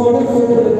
Lord,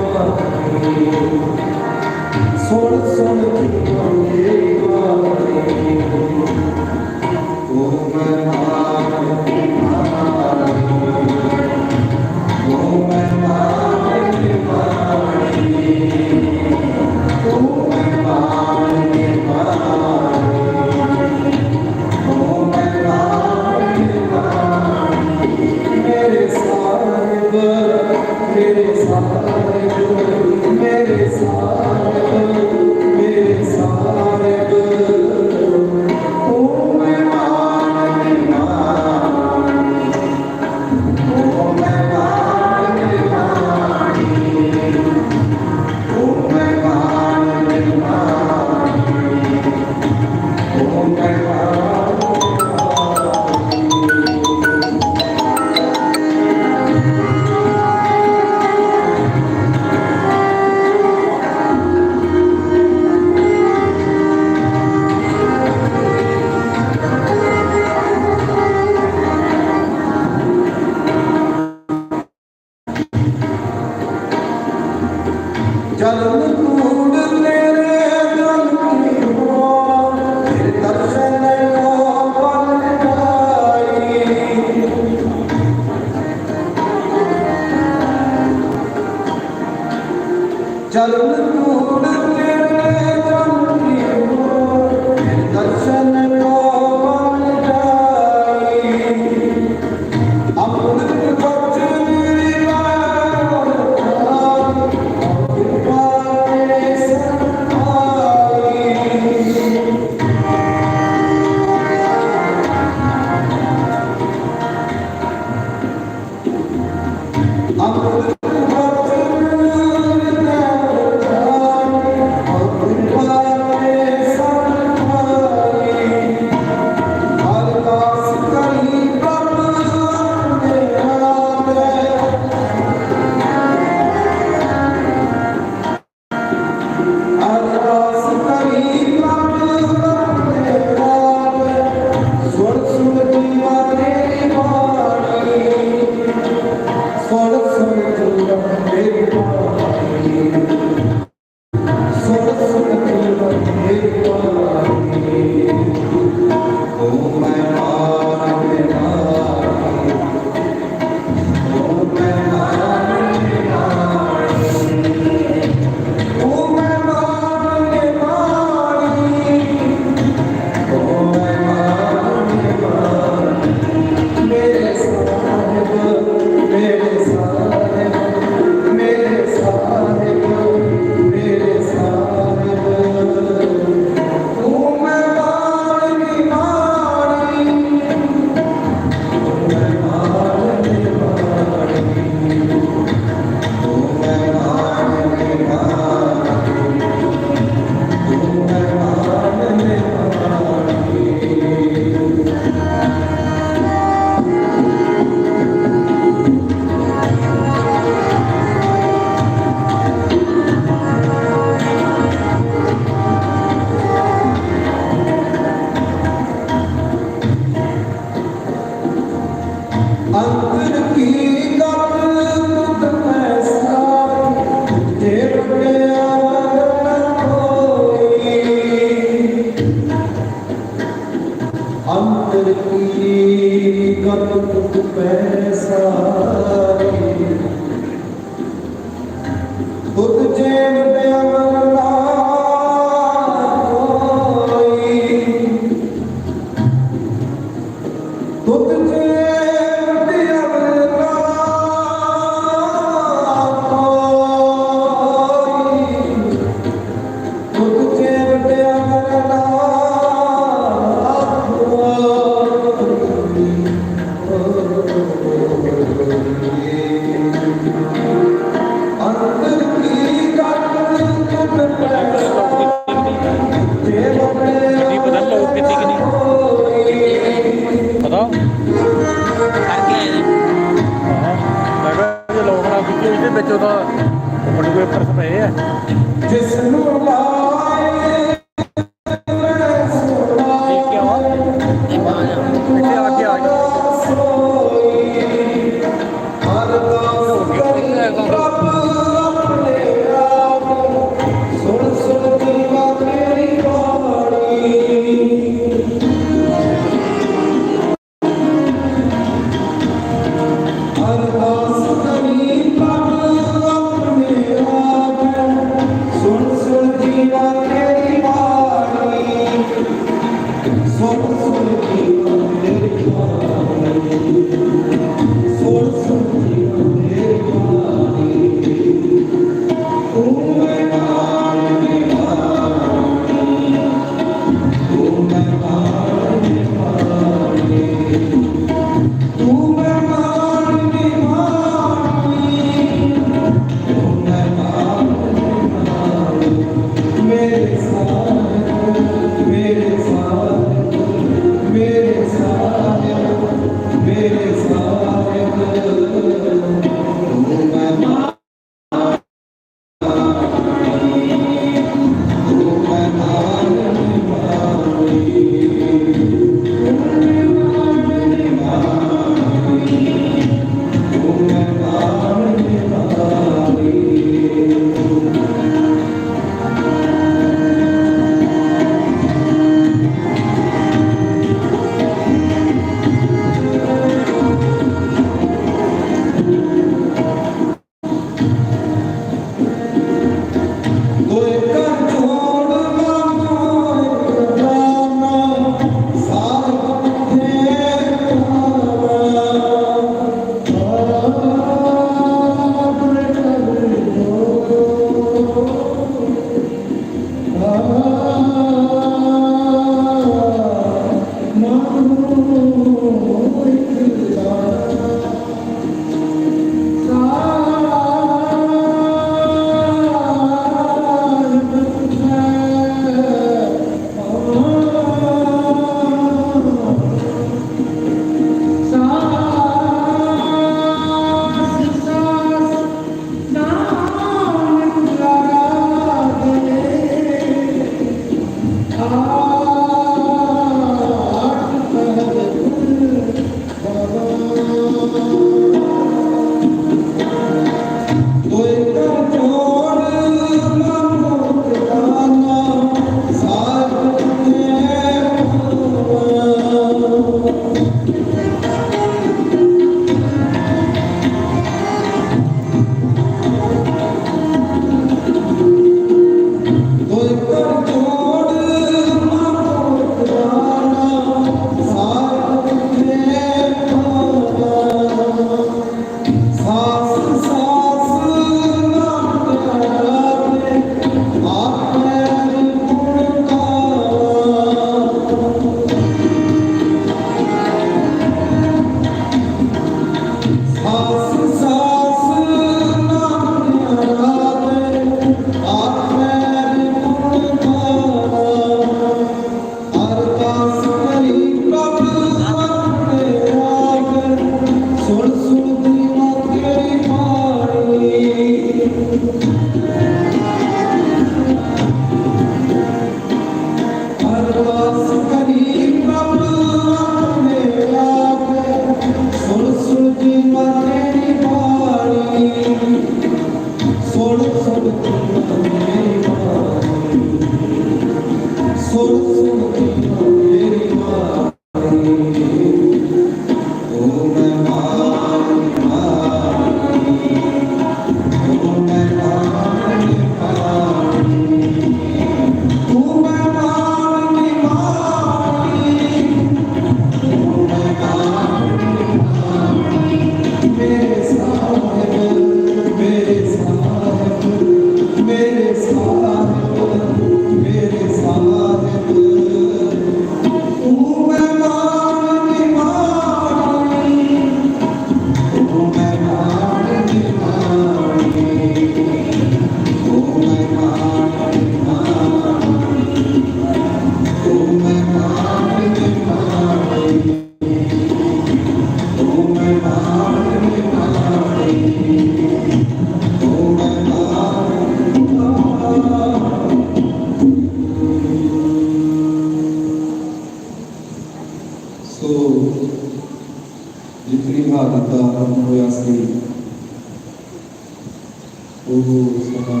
वो उसका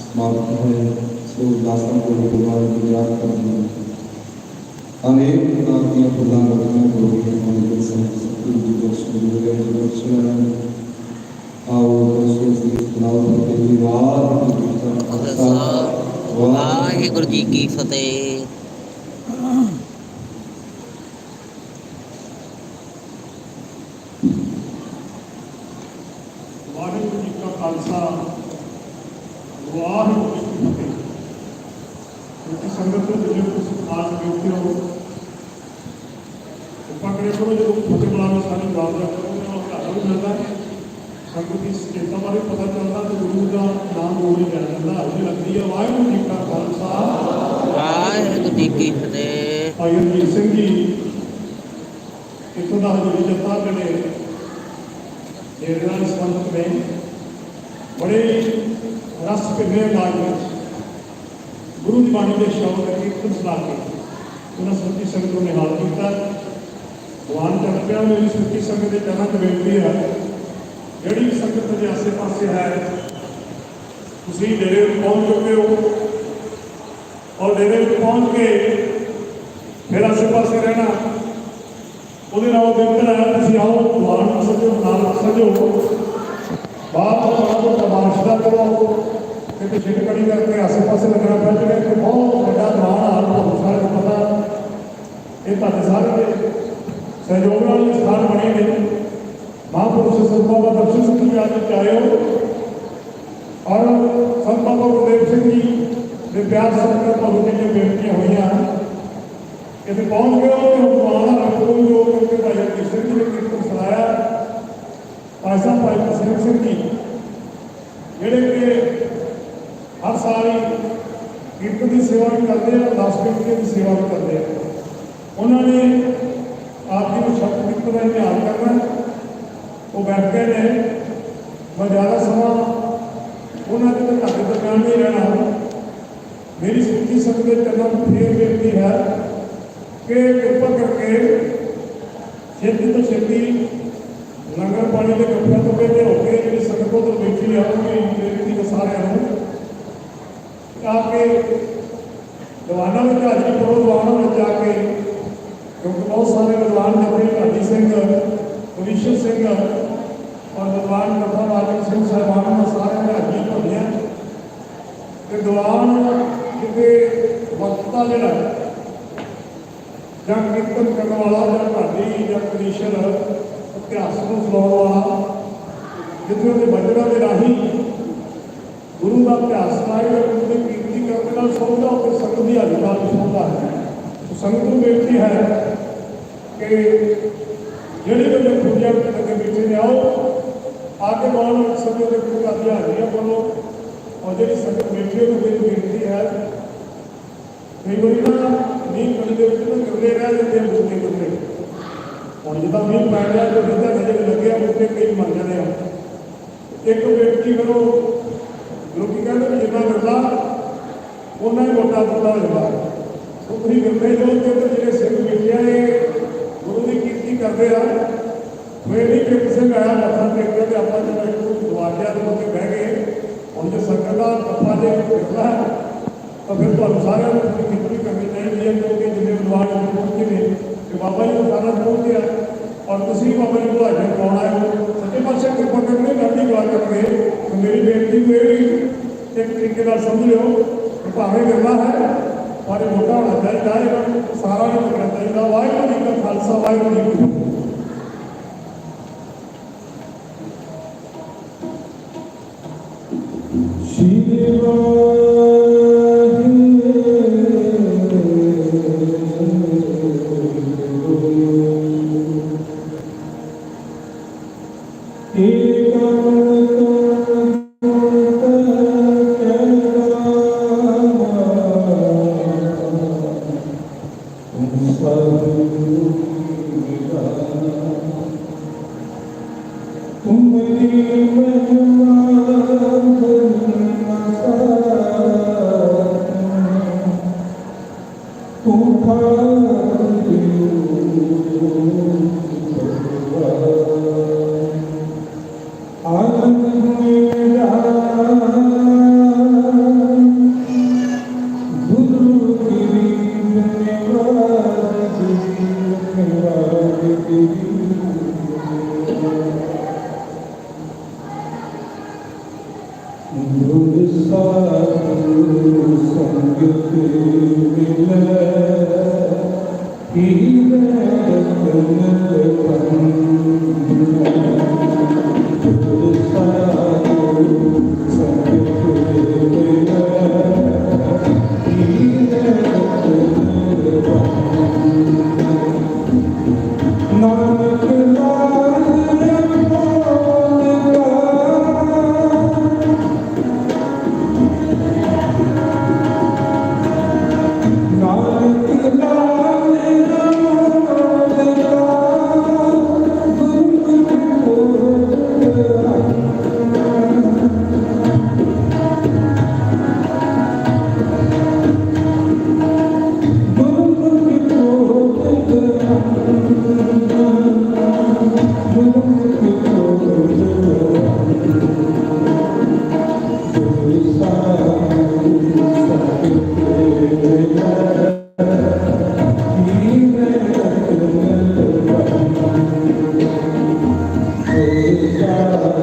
समाप्त है तो दासन को दोबारा गुजरात कर दिया अनेक प्रकार की खुदा रखना हो गई हमारे संस्कृति आओ सुनाओ धन्यवाद वाहिगुरु जी की फतेह ਵਾਹਿਗੁਰੂ ਜੀ ਕੀ ਫਤਿਹ ਭਾਈ ਰਣਜੀਤ ਸਿੰਘ ਜੀ ਇੱਥੋਂ ਦਾ ਹਜ਼ੂਰੀ ਜੱਥਾ ਜਿਹੜੇ ਜਿਹੜੇ ਨਾਲ ਸੰਬੰਧਿਤ ਨੇ ਬੜੇ ਰਸ ਭਿੰਨੇ ਅੰਦਾਜ਼ ਵਿੱਚ ਗੁਰੂ ਦੀ ਬਾਣੀ ਦੇ ਸ਼ਬਦ ਦਾ ਕੀਰਤਨ ਸੁਣਾ ਕੇ ਉਹਨਾਂ ਸੁੱਤੀ ਸੰਗਤ ਨੂੰ ਨਿਹਾਲ ਕੀਤਾ ਭਗਵਾਨ ਚੱਲ ਪਿਆ ਮੇਰੀ ਸੁੱਤੀ ਸੰਗਤ ਦੇ ਚਰਨਾਂ 'ਚ ਬੇਨਤੀ ਹੈ ਜਿਹੜੀ ਵੀ ਸੰਗਤ ਦੇ ਆਸੇ ਪਾਸੇ ਹੈ ਤੁਸੀਂ ਡੇਰੇ ਵਿੱਚ ਪਹੁੰਚ ਚੁੱਕੇ ਹੋ ਔਰ ਡੇਰੇ ਵਿੱਚ ਪਹੁੰਚ ਕੇ ਫਿਰ ਆਸੇ ਪਾਸੇ ਰਹਿਣਾ, ਉਹਦੇ ਨਾਲ ਬਿਹਤਰ ਤੁਸੀਂ ਆਓ ਭਗਵਾਨ ਸੱਜੋ ਨਾਲ ਸਜੋ ਬਾਹਰ ਤੋਂ ਤੋਂ ਤਮਾਸ਼ ਕਰੋ। ਕਿਤੇ ਛਿਟ ਕੜੀ ਕਰਕੇ ਆਸੇ ਪਾਸੇ ਲੱਗਣਾ ਪੈ ਜਾਵੇ ਕਿ ਬਹੁਤ ਵੱਡਾ ਦਵਾਨ ਆ ਤੁਹਾਨੂੰ ਸਾਰੇ ਨੂੰ ਪਤਾ। ਇਹ ਤੁਹਾਡੇ ਸਾਰੇ ਦੇ ਸਹਿਯੋਗ ਨਾਲ ਸਥਾਨ ਬਣੇ ਨੇ। ਮਹਾਂਪੁਰਸ਼ ਸੰਤਾਂ ਦਾ ਦਰਸ਼ਨ ਸੁਣੀ ਜਾ ਕੇ ਆਇਓ ਔਰ ਸੰਤ ਬਾਬਾ ਗੁਰਦੇਵ ਸਿੰਘ ਜੀ ਦੇ ਪਿਆਰ ਸੰਗਤ ਤੋਂ ਜਿਹੜੀਆਂ ਬੇਨਤੀਆਂ ਹੋਈਆਂ? ਇੱਥੇ ਪਹੁੰਚ ਗਏ ਹੋ ਤੇ ਭਗਵਾਨ ਦਾ ਜੋ ਕਰਕੇ ਭਾਈ ਕ੍ਰਿਸ਼ਨ ਜੀ ਨੇ ਕੀਰਤਨ ਸੁਣਾਇਆ ਭਾਈ ਸਾਹਿਬ, ਭਾਈ ਪ੍ਰਸੰਨ ਸਿੰਘ ਜੀ, ਜਿਹੜੇ ਕਿ ਹਰ ਸਾਲ ਹੀ ਕੀਰਤਨ ਦੀ ਸੇਵਾ ਵੀ ਕਰਦੇ ਆ, ਦਸ ਕੀਰਤਨ ਦੀ ਸੇਵਾ ਵੀ ਕਰਦੇ ਆ। ਉਹਨਾਂ ਨੇ ਆਪ ਜੀ ਨੂੰ ਸ਼ਬਦ ਕਿਰਤ ਦਾ ਧਿਆਨ ਕਰਨਾ। ਉਹ ਬੈਠ ਗਏ ਨੇ। ਮੈਂ ਜ਼ਿਆਦਾ ਸਮਾਂ। ਉਹਨਾਂ ਦੇ ਤਾਂ ਘਰ ਦਰਮਿਆਨ ਨਹੀਂ ਰਹਿਣਾ। मेरी स्थिति सबके कदम ये व्यक्ति है। कि कृपा करके खेती तो खेती लंगर पानी के कपड़ा तो कहते हो गए मेरी संगतों तो बैठी है सारे हूँ। दवाना में घाटी करो दवाना में जाके, क्योंकि बहुत सारे विद्वान ने अपने घाटी सिंह पुलिशन सिंह और विद्वान कथा बालक सिंह साहबान ने सारे घाटी भरिया तो विद्वान ਵਕਤ ਜਿਹੜਾ ਜਾਂ ਕੀਰਤਨ ਕਰਨ ਵਾਲਾ ਜਾਂ ਢਾਡੀ ਜਾਂ ਕਲੀਸ਼ਰ ਇਤਿਹਾਸ ਨੂੰ ਸੁਣਾਉਣ ਵਾਲਾ, ਜਿੱਥੇ ਉਹਦੇ ਬਚਨਾਂ ਦੇ ਰਾਹੀਂ ਗੁਰੂ ਦਾ ਇਤਿਹਾਸ ਸੁਣਾਏ ਗੁਰੂ ਦੀ ਕੀਰਤੀ ਕਰਨ ਨਾਲ ਸੌਂਦਾ ਉਹ ਸੰਗਤ ਦੀ ਹਾਜ਼ਰੀ ਨਾਲ ਸੌਂਦਾ ਹੈ। ਸੰਗਤ ਨੂੰ ਬੇਨਤੀ ਹੈ ਕਿ ਜਿਹੜੇ ਵੇਲੇ ਪੂਜਾ ਵਿੱਚ ਲੱਗੇ ਬੈਠੇ ਨੇ, ਆਓ। ਆ ਕੇ ਬਾਣ ਸਮੇਂ ਦੇ ਗੁਰੂ ਘਰ ਦੀ ਹਾਜ਼ਰੀਆਂ ਬੋਲੋ। ਔਰ ਜਿਹੜੀ ਸੰਗਤ ਬੈਠੀ ਉਹਨੂੰ ਮੇਰੀ ਬੇਨਤੀ ਹੈ ਕਈ ਵਾਰੀ ਨਾ ਮੀਂਹ ਪਿੰਡ ਦੇ ਵਿੱਚ ਨਾ ਗਿਰਦੇ ਰਹਿ ਜਾਂਦੇ ਆ ਬੂਟੇ ਗਿਰਦੇ ਹੁਣ ਜਿੱਦਾਂ ਮੀਂਹ ਪੈ ਰਿਹਾ ਤੇ ਜਿੱਦਾਂ ਜਿਹੜੇ ਲੱਗਿਆ ਬੂਟੇ ਕਈ ਮਰ ਜਾਂਦੇ ਆ ਇੱਕ ਬੇਨਤੀ ਕਰੋ ਲੋਕੀ ਕਹਿੰਦੇ ਵੀ ਜਿੰਨਾ ਮਿਲਦਾ ਉਹਨਾਂ ਹੀ ਵੱਡਾ ਬੰਦਾ ਹੋ ਜਾਂਦਾ ਸੋ ਤੁਸੀਂ ਮਿਲਦੇ ਜੋ ਕਿ ਉੱਥੇ ਜਿਹੜੇ ਸਿੰਘ ਬੈਠਿਆ ਨੇ ਗੁਰੂ ਦੀ ਕੀਰਤੀ ਕਰਦੇ ਆ ਮੈਂ ਨਹੀਂ ਕਿ ਕਿਸੇ ਆਇਆ ਮੱਥਾ ਟੇਕ ਕੇ ਆਪਾਂ ਜਦੋਂ ਇੱਕ ਦਰਵਾਜ਼ਿਆਂ ਦੇ ਉੱਤੇ ਬਹਿ ਗਏ ਹੁਣ ਜੇ ਸੰਗਤ ਦਾ ਕੱਪਾ ਦੇ ਕਿਰਪਾ ਹੈ ਤਾਂ ਫਿਰ ਤੁਹਾਨੂੰ ਸਾਰਿਆਂ ਨੂੰ ਆਪਣੀ ਕਿਰਪਾ ਕਰਨੀ ਚਾਹੀਦੀ ਹੈ ਕਿਉਂਕਿ ਜਿੰਨੇ ਵਿਦਵਾਨ ਪਹੁੰਚੇ ਨੇ ਕਿ ਬਾਬਾ ਜੀ ਨੂੰ ਸਾਰਾ ਪਹੁੰਚਿਆ ਔਰ ਤੁਸੀਂ ਬਾਬਾ ਜੀ ਨੂੰ ਹਾਜ਼ਰ ਕਰਾਉਣਾ ਹੈ। ਸੱਚੇ ਪਾਤਸ਼ਾਹ ਕਿਰਪਾ ਕਰਕੇ ਗਾਡੀ ਗਵਾ ਕਰਕੇ ਮੇਰੀ ਬੇਨਤੀ ਨੂੰ ਇਹ ਵੀ ਇੱਕ ਤਰੀਕੇ ਨਾਲ ਸਮਝ ਲਿਓ ਕਿ ਭਾਵੇਂ ਗੱਲਾਂ ਹੈ, ਪਰ ਮੋਟਾ ਹੋਣਾ ਚਾਹੀਦਾ ਹੈ ਇਹਨਾਂ ਨੂੰ ਸਾਰਾ ਕਰਨਾ ਚਾਹੀਦਾ। ਵਾਹਿਗੁਰੂ ਜੀ ਕਾ ਖਾਲਸਾ, ਵਾਹਿਗੁਰੂ ਜੀ ਕੀ ਫਤਿਹ। cũng khó điều Yeah.